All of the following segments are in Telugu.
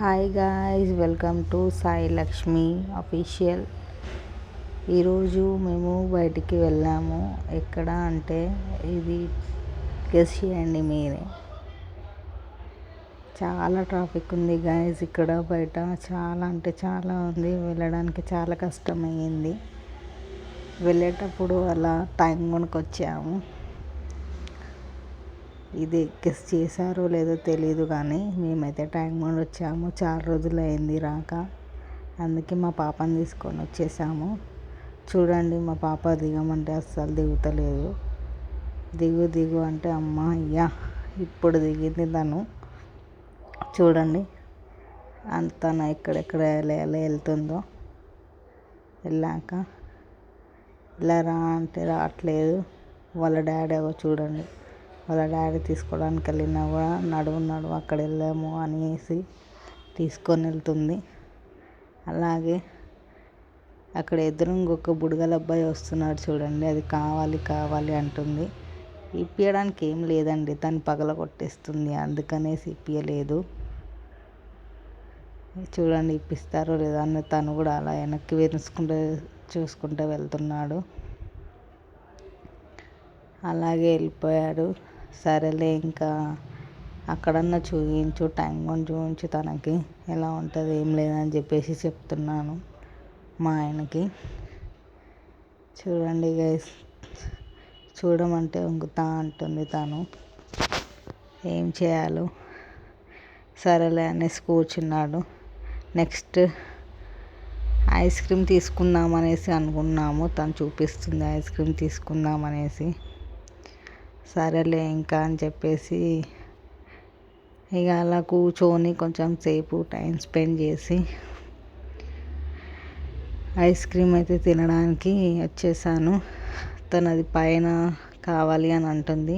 Hi guys welcome to Sai Lakshmi official ఈరోజు మేము బయటికి వెళ్ళాము. ఎక్కడ అంటే ఇది గెస్ చేయండి మీరే. చాలా ట్రాఫిక్ ఉంది గాయస్ ఇక్కడ బయట చాలా అంటే చాలా ఉంది. వెళ్ళడానికి చాలా కష్టమైంది. వెళ్ళేటప్పుడు అలా టైం కొనుక్కొచ్చాము. ఇది గెస్ చేశారో లేదో తెలియదు కానీ మేమైతే ట్యాంక్ కూడా వచ్చాము. చాలా రోజులు అయింది రాక. అందుకే మా పాపని తీసుకొని వచ్చేసాము. చూడండి మా పాప దిగమంటే అస్సలు దిగుతలేదు. దిగు దిగు అంటే అమ్మ అయ్యా ఇప్పుడు దిగింది తను. చూడండి అంత ఎక్కడెక్కడ వెళ్తుందో వెళ్ళాక ఇలా రా అంటే రావట్లేదు. వాళ్ళ డాడీ చూడండి. వాళ్ళ డాడీ తీసుకోవడానికి వెళ్ళినా కూడా నడువు నడువు అక్కడ వెళ్ళాము అనేసి తీసుకొని వెళ్తుంది. అలాగే అక్కడ ఎదురు ఇంకొక బుడగల అబ్బాయి వస్తున్నాడు చూడండి అది కావాలి కావాలి అంటుంది. ఇప్పించడానికి ఏం లేదండి తను పగల కొట్టేస్తుంది అందుకనేసి ఇప్పించలేదు చూడండి ఇప్పిస్తారో లేదా అని తను కూడా అలా వెనక్కి వేసుకుంటూ చూసుకుంటూ వెళ్తున్నాడు. అలాగే వెళ్ళిపోయాడు. సరేలే ఇంకా అక్కడన్నా చూపించు టైం కొని చూపించు తనకి. ఎలా ఉంటుంది ఏం లేదని చెప్పేసి చెప్తున్నాను మా ఆయనకి. చూడండి గైస్ చూడమంటే వంగుతా అంటుంది తను. ఏం చేయాలో. సరేలే అనేసి కూర్చున్నాడు. నెక్స్ట్ ఐస్ క్రీమ్ తీసుకుందాం అనేసి అనుకున్నాము. తను చూపిస్తుంది ఐస్ క్రీమ్ తీసుకుందాం అనేసి. సరేలే ఇంకా అని చెప్పేసి ఇక అలా కూర్చొని కొంచెం సేపు టైం స్పెండ్ చేసి ఐస్ క్రీమ్ అయితే తినడానికి వచ్చేసాను. తనది పైన కావాలి అని అంటుంది.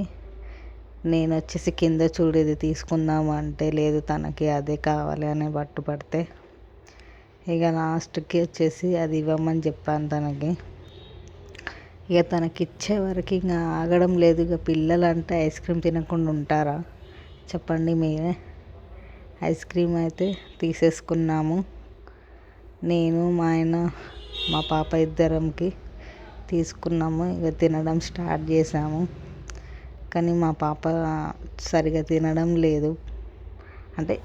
నేను వచ్చేసి కింద చూడేది తీసుకుందాము అంటే లేదు తనకి అదే కావాలి అని పట్టుపడితే ఇక లాస్ట్కి వచ్చేసి అది ఇవ్వమని చెప్పాను తనకి. ఇక తనకి ఇచ్చే వరకు ఇంకా ఆగడం లేదు. ఇక పిల్లలు అంటే ఐస్ క్రీమ్ తినకుండా ఉంటారా? చెప్పండి మీరే. ఐస్ క్రీమ్ అయితే తీసేసుకున్నాము. నేను మా ఆయన మా పాప ఇద్దరంకి తీసుకున్నాము. ఇక తినడం స్టార్ట్ చేసాము. కానీ మా పాప సరిగా తినడం లేదు. అంటే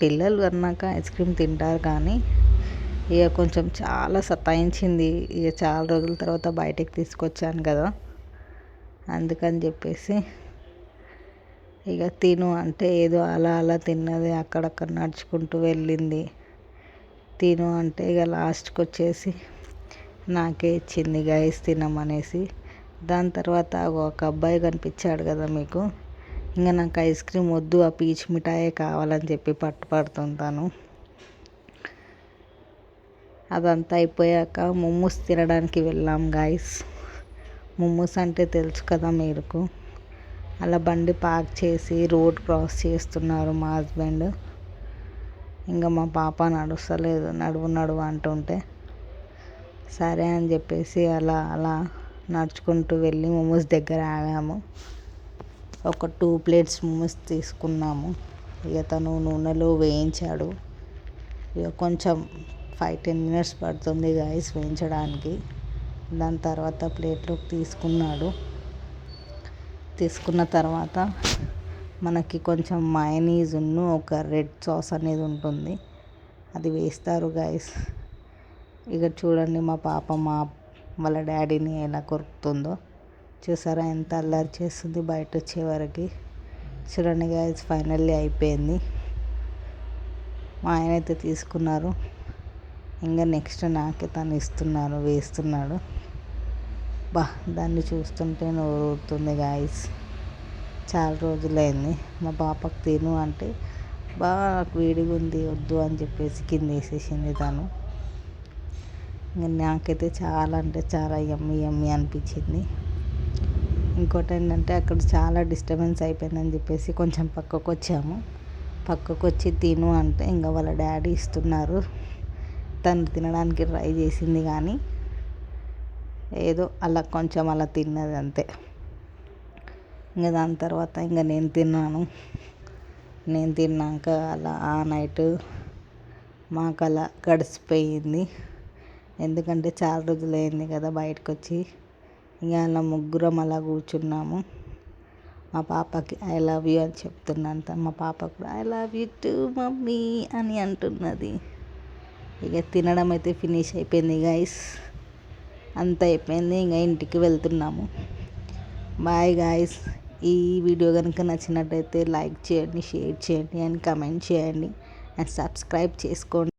పిల్లలు అన్నాక ఐస్ క్రీమ్ తింటారు కానీ ఇక కొంచెం చాలా సతాయించింది. ఇక చాలా రోజుల తర్వాత బయటకు తీసుకొచ్చాను కదా. అందుకని చెప్పేసి ఇక తిను అంటే ఏదో అలా అలా తిన్నది అక్కడక్కడ నడుచుకుంటూ వెళ్ళింది. తిను అంటే ఇక లాస్ట్కి వచ్చేసి నాకే ఇచ్చింది గైస్ తినమనేసి. దాని తర్వాత ఒక అబ్బాయి కనిపించాడు కదా మీకు. ఇంకా నాకు ఐస్ క్రీమ్ వద్దు ఆ పీచ్ మిఠాయే కావాలని చెప్పి పట్టుపడుతుంటాను. అదంతా అయిపోయాక మోమోస్ తినడానికి వెళ్ళాం గాయస్ మోమోస్ అంటే తెలుసు కదా మీకు అలా బండి పార్క్ చేసి రోడ్ క్రాస్ చేస్తున్నారు మా హస్బెండ్ ఇంకా మా పాప నడుస్తలేదు నడువు నడువు అంటుంటే. సరే అని చెప్పేసి అలా అలా నడుచుకుంటూ వెళ్ళి మోమోస్ దగ్గర ఆగాము. ఒక టూ ప్లేట్స్ మోమోస్ తీసుకున్నాము. ఇక తను నూనెలో వేయించాడు. ఇక కొంచెం ఫైవ్ టెన్ మినిట్స్ పడుతుంది గాయస్ వేయించడానికి. దాని తర్వాత ప్లేట్లోకి తీసుకున్నాడు. తీసుకున్న తర్వాత మనకి కొంచెం మయనీస్ను ఒక రెడ్ సాస్ అనేది ఉంటుంది. అది వేస్తారు గాయస్. ఇక చూడండి మా పాప మా వాళ్ళ డాడీని ఎలా కొరుకుతుందో. చూసారా ఎంత అల్లరి చేస్తుంది బయట వచ్చేవరకు చూడండి గాయస్ ఫైనల్లీ అయిపోయింది. మా ఆయన అయితే తీసుకున్నారు. ఇంకా నెక్స్ట్ నాకే తను ఇస్తున్నాను వేస్తున్నాడు. బా దాన్ని చూస్తుంటే నోరుతుంది గాయస్ చాలా రోజులైంది. మా పాపకు తిను అంటే బాగా నాకు వేడిగా ఉంది వద్దు అని చెప్పేసి కింద వేసేసింది తను. ఇంకా నాకైతే చాలా అంటే చాలా ఎమ్మి ఎమ్మి అనిపించింది. ఇంకోటి ఏంటంటే అక్కడ చాలా డిస్టర్బెన్స్ అయిపోయిందని చెప్పేసి కొంచెం పక్కకు వచ్చాము పక్కకు వచ్చి తిను అంటే ఇంకా వాళ్ళ డాడీ ఇస్తున్నారు. తను తినడానికి ట్రై చేసింది కానీ ఏదో అలా కొంచెం అలా తిన్నది అంతే. ఇంకా దాని తర్వాత ఇంకా నేను తిన్నాను. నేను తిన్నాక అలా ఆ నైట్ మాకు అలా గడిచిపోయింది. ఎందుకంటే చాలా రోజులు అయింది కదా బయటకు వచ్చి ఇక అలా ముగ్గురం అలా కూర్చున్నాము. మా పాపకి ఐ లవ్ యూ అని చెప్తున్నాను మా పాప కూడా I love you too mummy అని అంటున్నది. ఇక తినడం అయితే ఫినిష్ అయిపోయింది గాయస్ అంత అయిపోయింది ఇంకా ఇంటికి వెళ్తున్నాము. బాయ్ గాయస్ ఈ వీడియో కనుక నచ్చినట్టయితే లైక్ చేయండి షేర్ చేయండి అండ్ కమెంట్ చేయండి. అండ్ సబ్స్క్రైబ్ చేసుకోండి.